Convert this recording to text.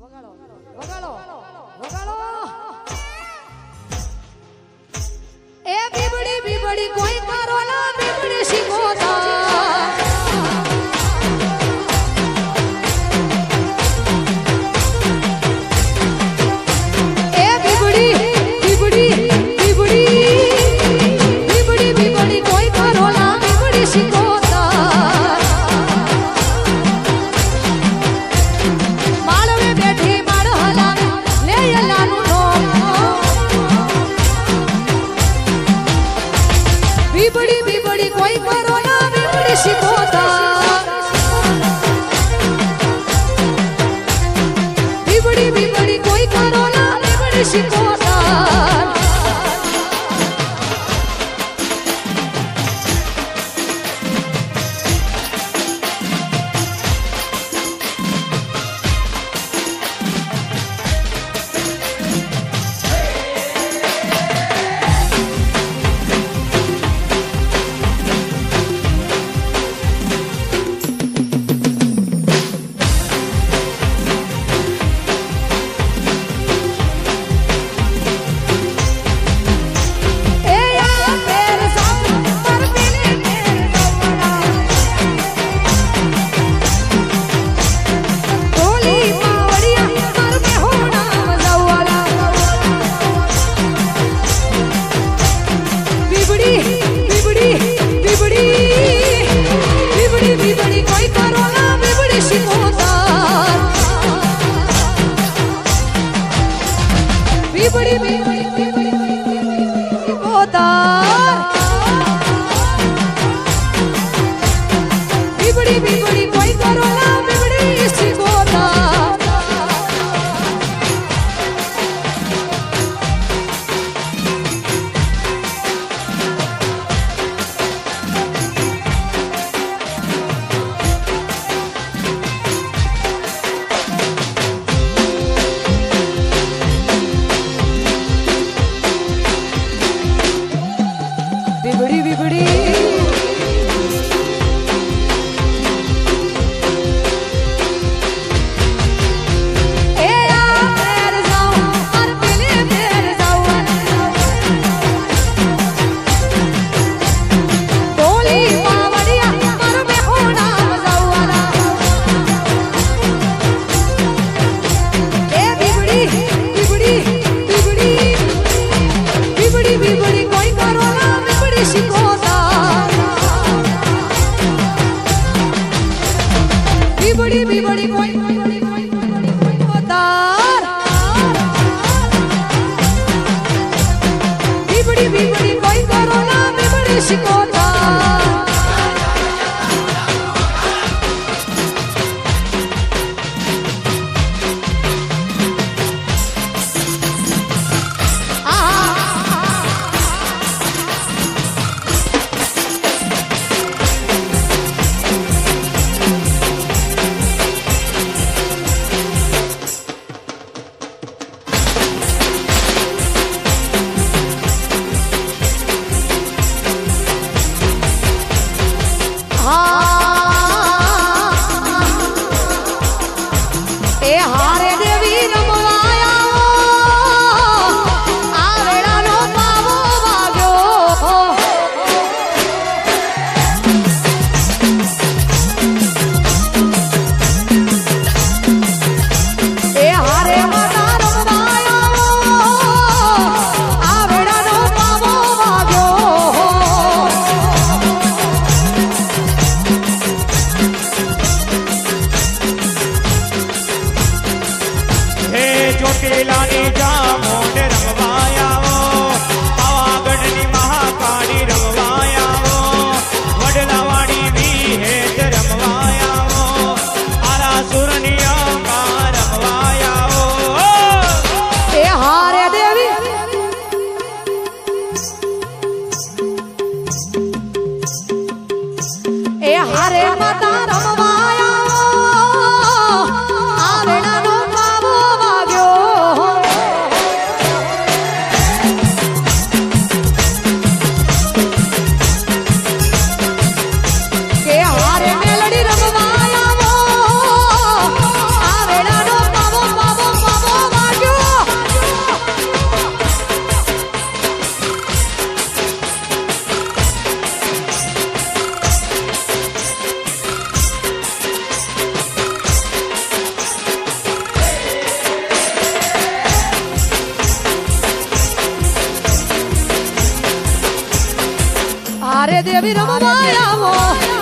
વગાડો વગાડો વગાડો. એ બીબડી બીબડી કોઈ बड़ी बड़ी होता બીબડી બીબડી કોઈ તાર બીબડી બીબડી કોઈ કરો ના બીબડી શીખો કેલાની જામો. Parede virou mamãe, amor.